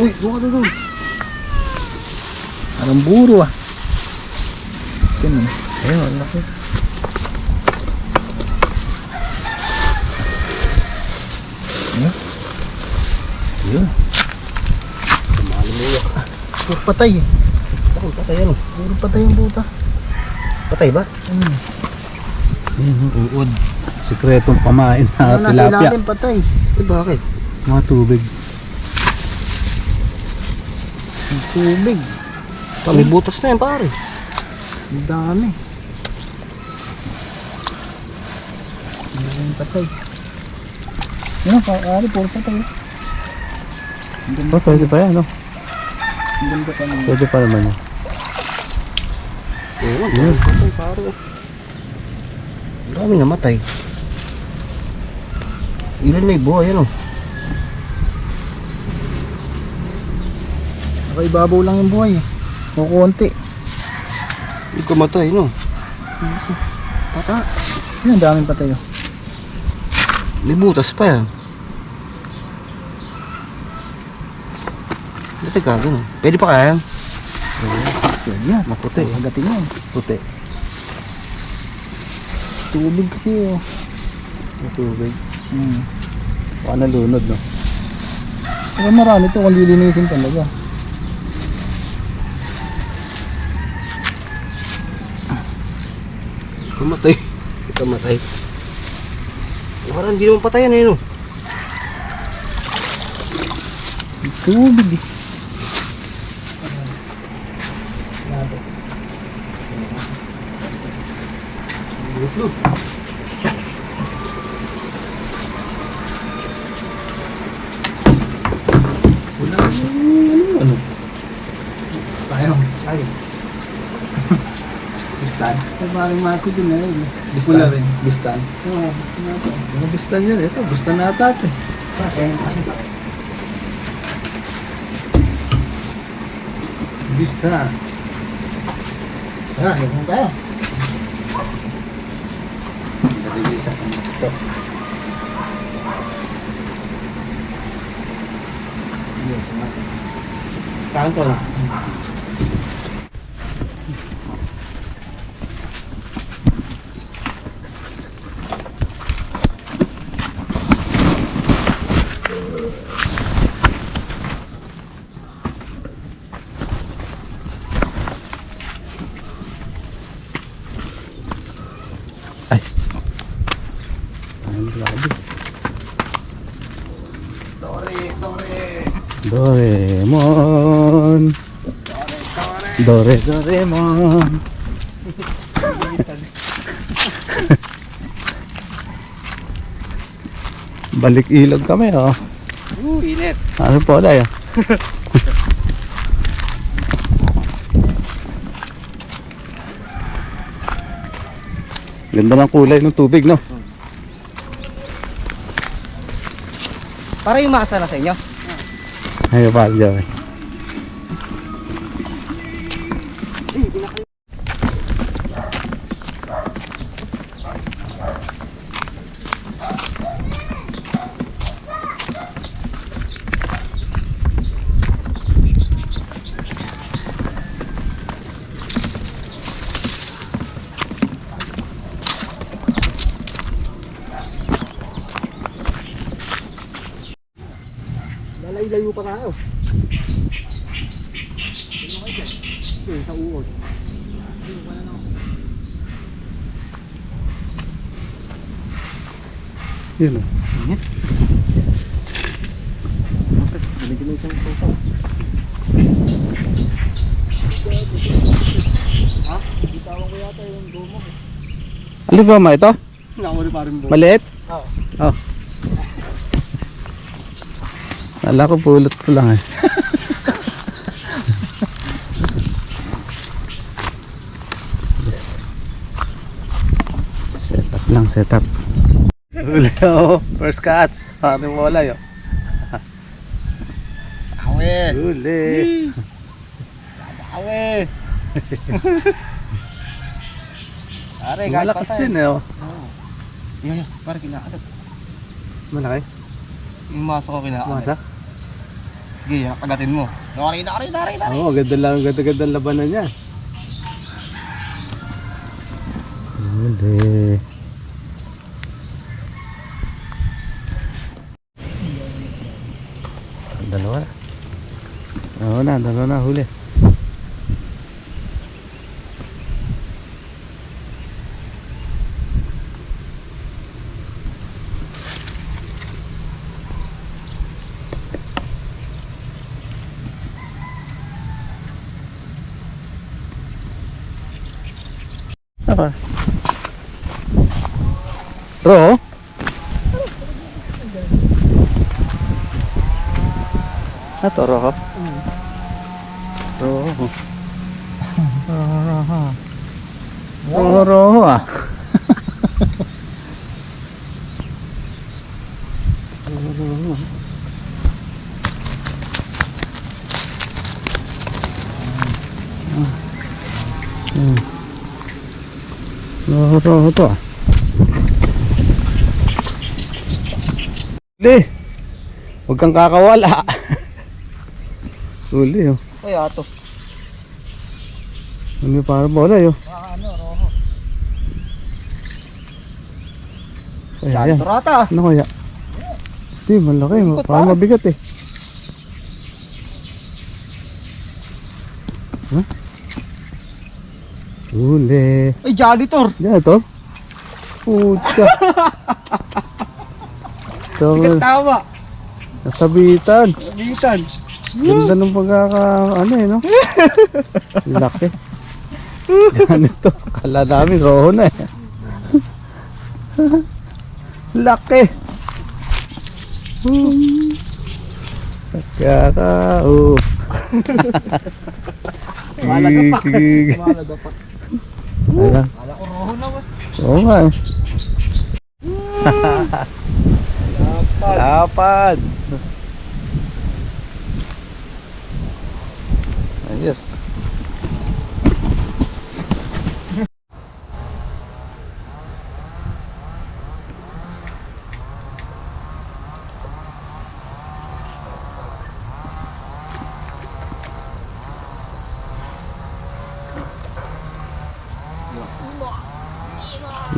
Uy, buka doon doon. Parang buro ah. Mo. Ayun, ang laki. Ayun. Ayun. Malumuyak. Puro patay eh. Ako, patay ano? Puro patay ang buta. Patay ba? Hmm. Yan, uod. Sikretong pamain na Ano nasa tilapia. ilalim patay. Eh, bakit? Mga tubig. Ang tubig. Pa, may butas na yan, pare. Ang dami. Ang dami patay. Yan ang pang-ari, puro patay. Ang Oh, pwede pa yan, no? ang ganda pa naman. Pwede pa naman yan. Oo, yeah. patay, pare. Ang dami namatay. Ilan may buhay, ano? Nakaibabaw lang yung buhay eh. Kukunti. Hindi ko matay, no? Tata. Yan, ang daming patay oh. May butas pa yan. Dati ka, gano'n. Pwede pa kaya yan? Yan yan. Maputi. Hagatin yan. Puti. Tubig kasi oh. May tubig. Hmm. Baka nalunod, no? Pero marami to kung lilinisin talaga. Kamatay. Kamatay. Parang hindi naman patayan eh, no? Tubig eh. Ano? Tayo. Tayo. Ay, parang masi din na eh. Bistan. Rin. Bistan. Oo, bistan natin. Mga bistan yan. Ito, bistan na ata ito. Bakit? Bistan. Tara, yun tayo. Nalilisa ko ito. Yes, natin. Kain ko na. Ay, grabe. Dore, dore. Doraemon. Dore, Doraemon. Balik ilog kami, oh. Uh, init. Ano po oh. Ganda ng kulay ng tubig, no? Para yung masa na sa inyo. Ayun pa, Joey. Lalay-layo pa tayo. Ayun, sa uod. Yun, oh. Binigyan mo isang puso. Ha? Bitawan ko yata yung gomo ko. Alin ba ma ito? Nakuli pa rin. Maliit? Oo. Oh. Kala ko pulot ko lang eh. set up lang, set up. Huli oh, first catch. Ano mo wala yun? Awet. Huli. Awet. Pare, Malakas din eh oh. Yeah, yeah. Parang kinakagat. Malaki. Yung maso ko kinakagat. Masa? Sige, kagatin mo. Nari, nari, nari, nari. Oo, oh, ganda lang, ganda ganda ang labanan niya. Huli. Dalawa na. Oo na, dalawa na huli. Apa? Ro? Ato ro Ro to ah. Huli. Huwag kang kakawala. Huli oh. Ay, ato. Hindi para bola yun. Ano, roho. Ay, ayan. Turata. Ano kaya? Hindi, malaki. Ikot Parang pa. mabigat eh. Huh? Huli. Ay, janitor. Yan ito. Pucha. Ito, Bigat tama. nasabitan. Bigitan. Ganda ng pagkaka, ano eh, no? Laki. Diyan ito. Kala namin, roho na eh. Laki. Pagkaka, oh. Malaga pa. Malaga pa. Ayan. Kala ko roho na ba? Oo nga eh. Lapad. Ayos.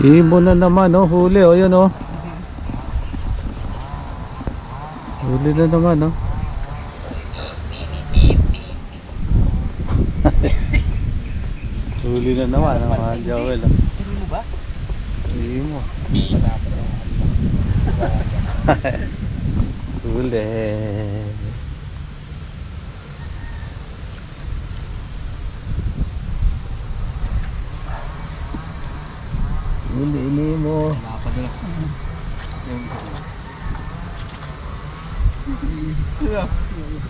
Imo na naman, oh. Huli, oh. Yun, oh. Huli na naman, oh. Huli na naman, mga Joel, oh. Hindi mo ba? Imo. Huli. Ni mo. Napadala. Yung isa.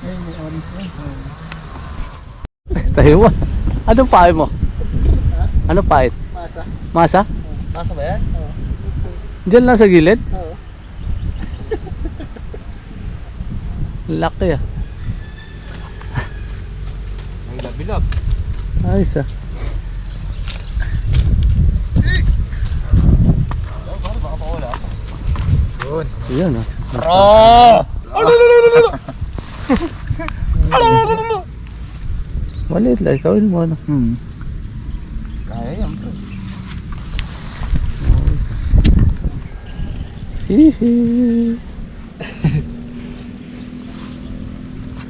Ay, may orange na. Tayo mo. Anong pahay mo? Anong pahit? Masa. Masa? Masa ba yan? Oo. Diyan lang sa gilid? Oo. Laki ah. Ang labilab. Ayos ah. Baka baka mawala. Yun. Yan ah. Oh! Maliit lang. Gawin mo ano. Hmm. Kaya yan bro. Hihi.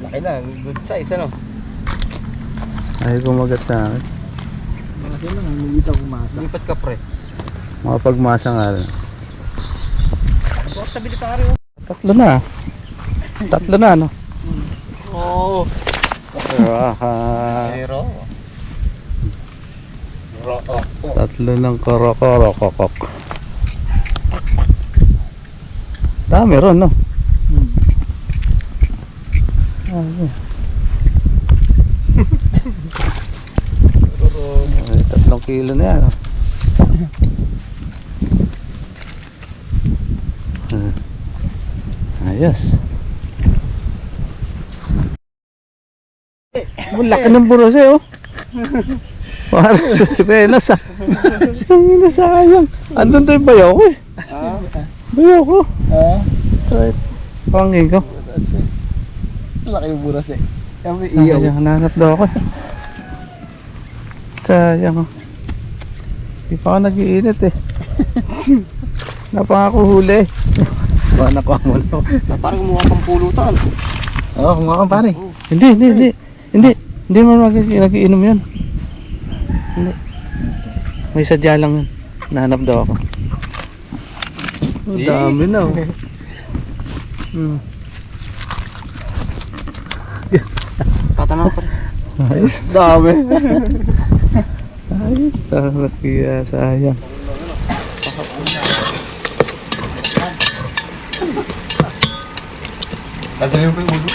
Laki na. Good size ano? Ay kumagat sa akin. Kasi lang, hindi ako masa. Lipat ka pre. Mga pagmasa nga rin. Tabi ni pare oh. Tatlo na. Tatlo na no. Oo. Raha. Pero. Ro. Tatlo ng korokorokokok. Dami ron no. Hmm. Ay, ay, tatlong kilo na yan. oh. Ayos. Ang laki ng buros eh oh. Parang sa sipelas ah. Na sayang. Andun to yung bayaw ko eh. Bayaw ko. Ah? Try. Pangin ko. Laki yung buras eh. May iyaw. Sayang, nanap daw ako. Sayang. oh. Di pa ako nag-iinit eh. Napangako huli. Baka nakuha mo na. Na parang gumawa pang pulutan. Oo, oh, kumakan pare. Hindi, hindi, hindi. Hindi. Hindi mag nag-iinom yun. Hindi. May sadya lang yun. Nahanap daw ako. Ang Eh. dami na oh. Hmm. Tatanang pa rin. Ayos. Dami. Ayos. Sarap kaya sayang. Mo pa yung ulo.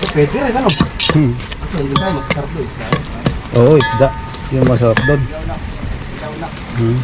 Eh, pwede rin, ano? Hmm. Kasi hindi tayo masarap doon. Oo, isda. Yung masarap doon. Hmm.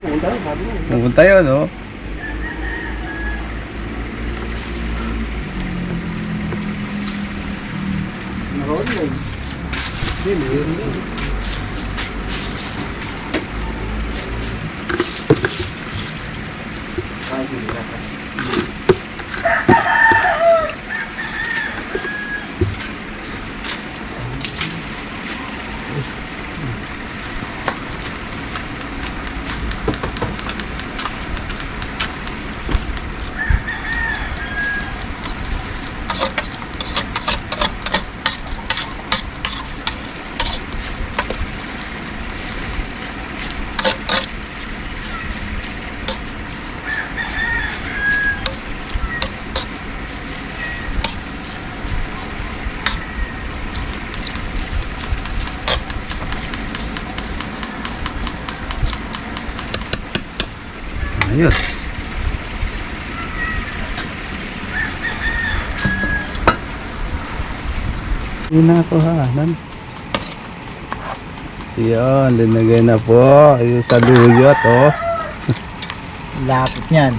Pumunta Pumunta yun, no? Naroon mo. Hindi, mayroon din. Ay, sige na. Ayos. Hindi na ako hanan. Yan, linagay na po. Yung sa duyot, oh. Lapit niyan.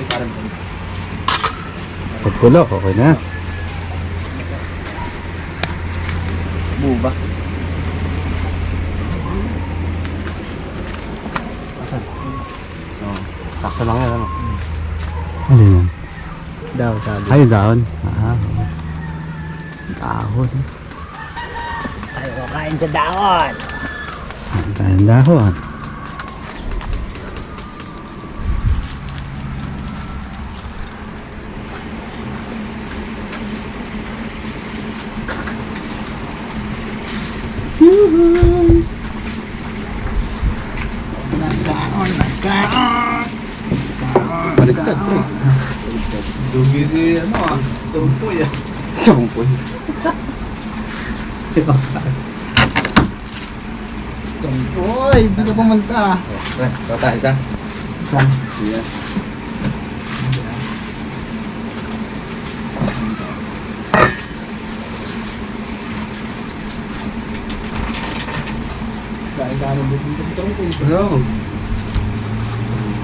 Ay, parang Pagkulo, okay na. buba. Asan? Oo. Sakto lang yan, ano? Ano yan? Daw, sabi. Ay, dahon. Ah, dahon. Tayo kakain sa daon. Ang tayong dahon. Nagkaon, nagkaon. Baliktad, pre. Dugi si, ano ah, tumpoy ah. Sumpoy. Uy, hindi ka pumunta. Pre, tatay isa. Saan? Yan. Dahil ka nang dito sa tronco. Ano?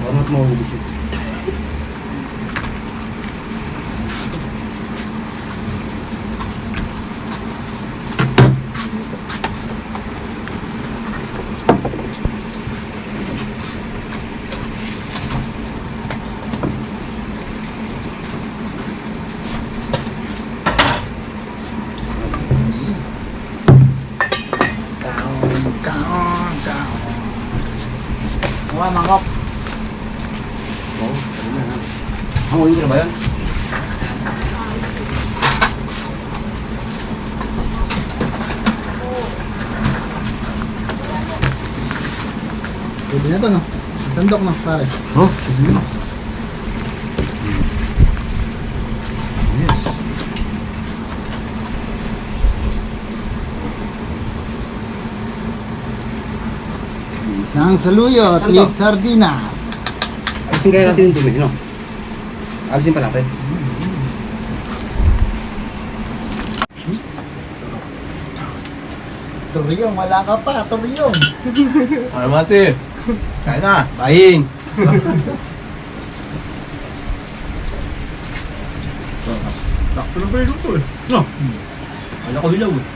Ano ubus ito? pare. Oh, sige na. Yes. Isang saluyot Santo. with sardinas. Alisin kaya natin yung dumi, no? Alisin pa natin. Turiyong, wala ka pa, turiyong. Ano mati? Kaya na, bayin. Takto ba yung luto eh? No. Wala ko hilaw eh.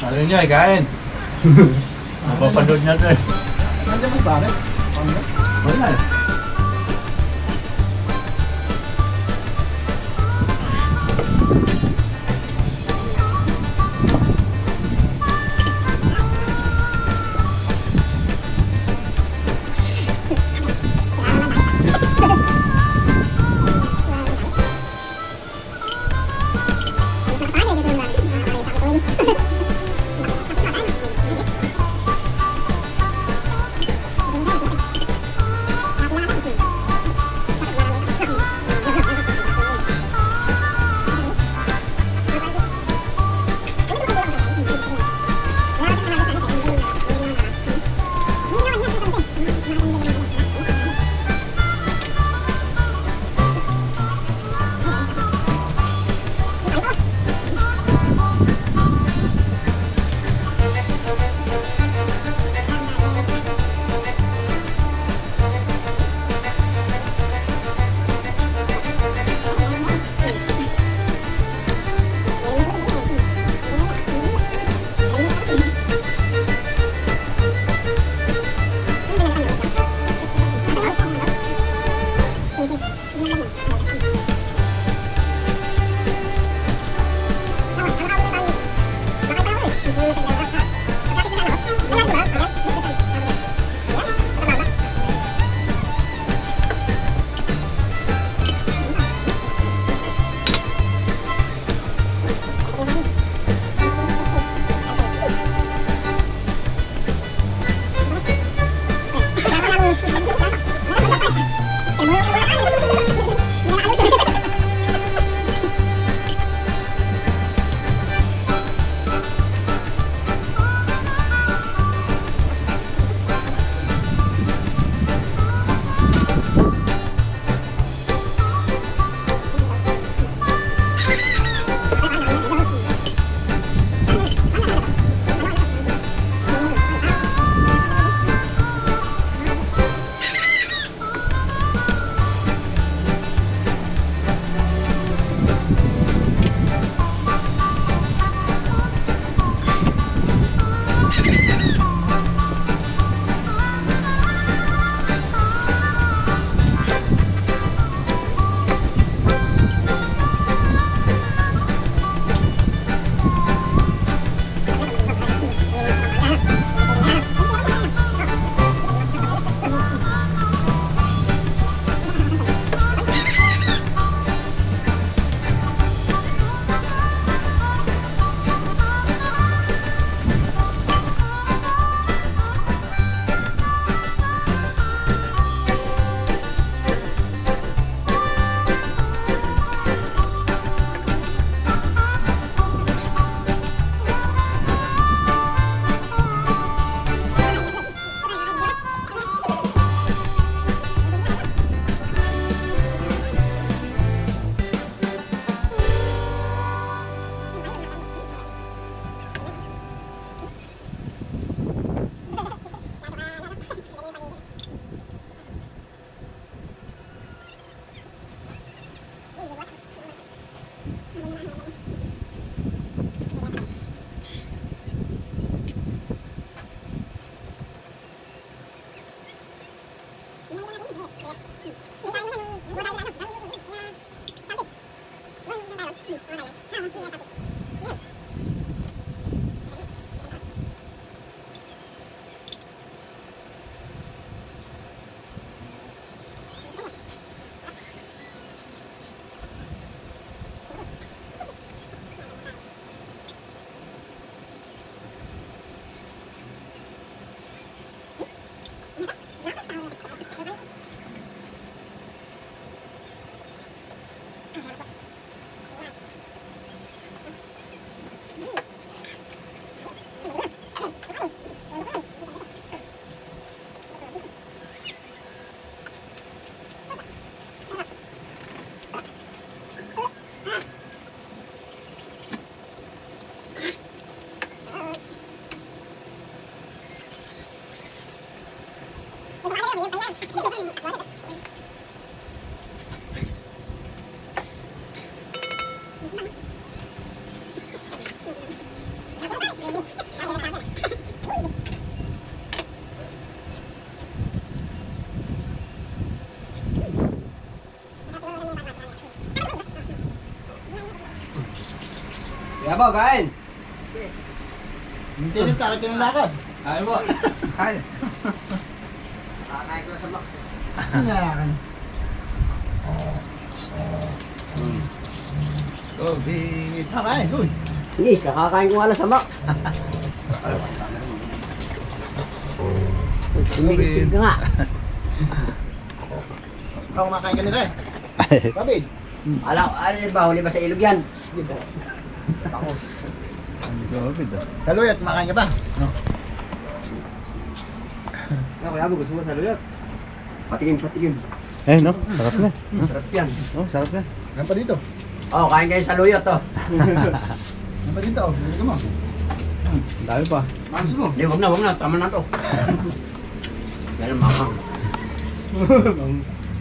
Ano niya, kain. Mapapanood niya ito eh. Nandiyan mo pare? Wala eh. Yabo, kain! Hindi din takit yung lakad. Kain mo! Kain! Kakain ko sa box. Yan. Covid! Takain, uy. Sige, kakakain ko nga lang sa Max. Tumigil ka nga. Ako kumakain ka nila eh. Kabid. Ala, ano ba? Huli ba sa ilog yan? Hindi ba? Ako. Grabe daw. Kaluyat, kumakain ka ba? No. Ako, yabo, gusto mo sa luyot. Patigim, patigim. Eh, no? Sarap na. Sarap yan. Oh, sarap na. Yan pa dito. Oh, kain kayo sa luyot, oh. Yan pa dito. oh. Bili mo. Ang dami pa. Mams mo. Hindi, wag na, wag na. Tama na to. Ang makang.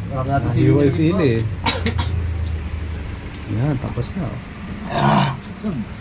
Harap natin Hiwa yung sili eh. Yan, tapos na. oh. Some